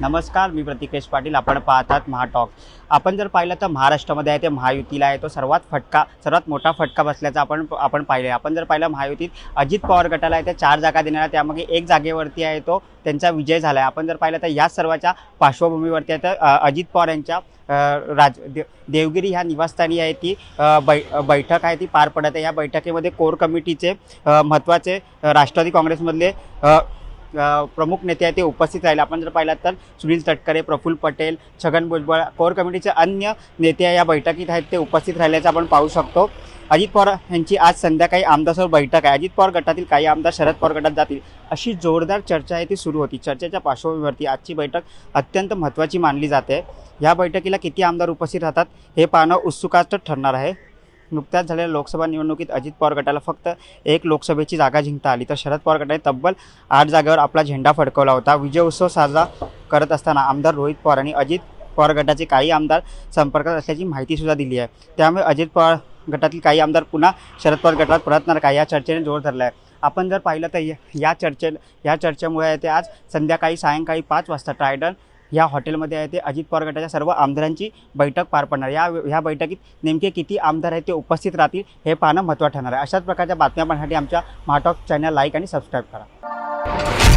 नमस्कार मी प्रतिकेश पाटील. आपण पाहतात महाटॉक. आपण जर पाहिलं तर महाराष्ट्रामध्ये आहे ते महायुतीला आहे. तो सर्वात फटका सर्वात मोठा फटका बसल्याचा आपण आपण पाहिले आपण जर पाहिलं महायुतीत अजित पवार गटाला आहे ते चार जागा देणार आहे त्यामागे एक जागेवरती आहे तो त्यांचा विजय झाला आहे आपण जर पाहिलं तर या सर्वाच्या पार्श्वभूमीवरती आहे तर अजित पवार यांच्या राज दे देवगिरी ह्या निवासस्थानी आहे ती बै बैठक आहे ती पार पडत आहे. या बैठकीमध्ये कोर कमिटीचे महत्त्वाचे राष्ट्रवादी काँग्रेसमधले प्रमुख नेते आहेत ते उपस्थित राहिले. आपण जर पाहिलात तर सुनील तटकरे प्रफुल्ल पटेल छगन भुजबळ कोर कमिटीचे अन्य नेते या बैठकीत आहेत ते उपस्थित राहिल्याचं आपण पाहू शकतो. अजित पवार यांची आज संध्याकाळी आमदारसोबत बैठक आहे. अजित पवार गटातील काही आमदार शरद पवार गटात जातील. अशी जोरदार चर्चा आहे ती सुरू होती. चर्चेच्या पार्श्वभूमीवरती आजची बैठक अत्यंत महत्त्वाची मानली जाते. या बैठकीला किती आमदार उपस्थित राहतात हे पाहणं उत्सुकाचं ठरणार आहे. नुकत्याच झालेल्या लोकसभा निवडणुकीत अजित पवार गटाला फक्त एक लोकसभेची जागा जिंकता आली. तर शरद पवार गटाने तब्बल आठ जागेवर आपला झेंडा फडकवला होता. विजय उत्सव साजरा करत असताना आमदार रोहित पवार आणि अजित पवार गटाचे काही आमदार संपर्कात असल्याची माहितीसुद्धा दिली आहे. त्यामुळे अजित पवार गटातील काही आमदार पुन्हा शरद पवार गटात परतणार का या चर्चेने जोर धरला आहे. आपण जर पाहिलं तर या- चर्चे या चर्चेमुळे ते आज संध्याकाळी सायंकाळी पाच वाजता ट्रायडन या हॉटेलमध्ये आहे ते अजित पवार गटाच्या सर्व आमदारांची बैठक पार पडणार. या ह्या बैठकीत नेमके किती आमदार आहेत ते उपस्थित राहतील हे पाहणं महत्त्वाचं ठरणार आहे. अशाच प्रकारच्या बातम्या पाहण्यासाठी आमच्या महाटॉक चॅनल लाईक आणि सबस्क्राईब करा.